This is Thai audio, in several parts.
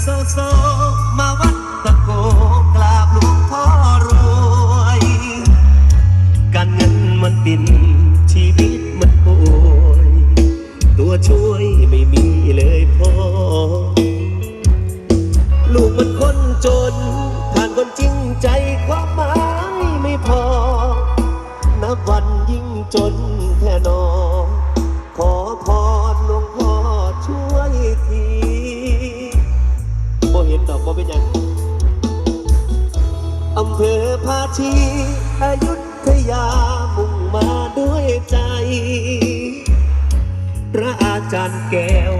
โซโซมาวัดตะโกกราบหลวงพ่อรวย การเงินมันปินชีวิตมันป่วยตัวช่วยไม่มีเลยพ่อ ลูกมันคนจนผ่านคนจริงใจความหมาย เห็นดอกบ่เป็นหยังอำเภอภาชีอยุธยามุ่งมาด้วยใจ พระอาจารย์แก้ว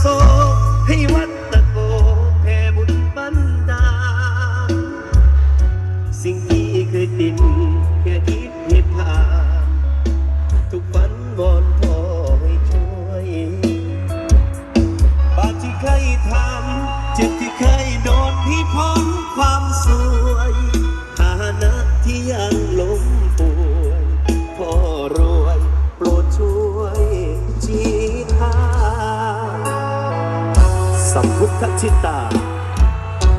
โซให้วัดตะโกแผ่บุญบันดาลสิ่งที่เคยตินแค่คิดเหตุผ่านทุกฝันวอนพ่อให้ช่วย บาปที่เคยทำเจ็บที่เคย สัมพุทธชิตา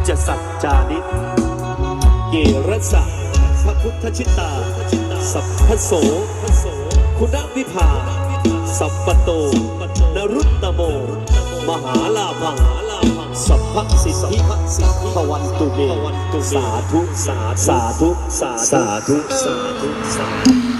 จะสัจจานิเกรสะพระพุทธชิตา สัพพโส คุณวิภา สัพปโต นรุตตโม มหาลาภังสัพพสิทธิพวันตุเมสาธุ สาธุ สาธุ สาธุ สาธุ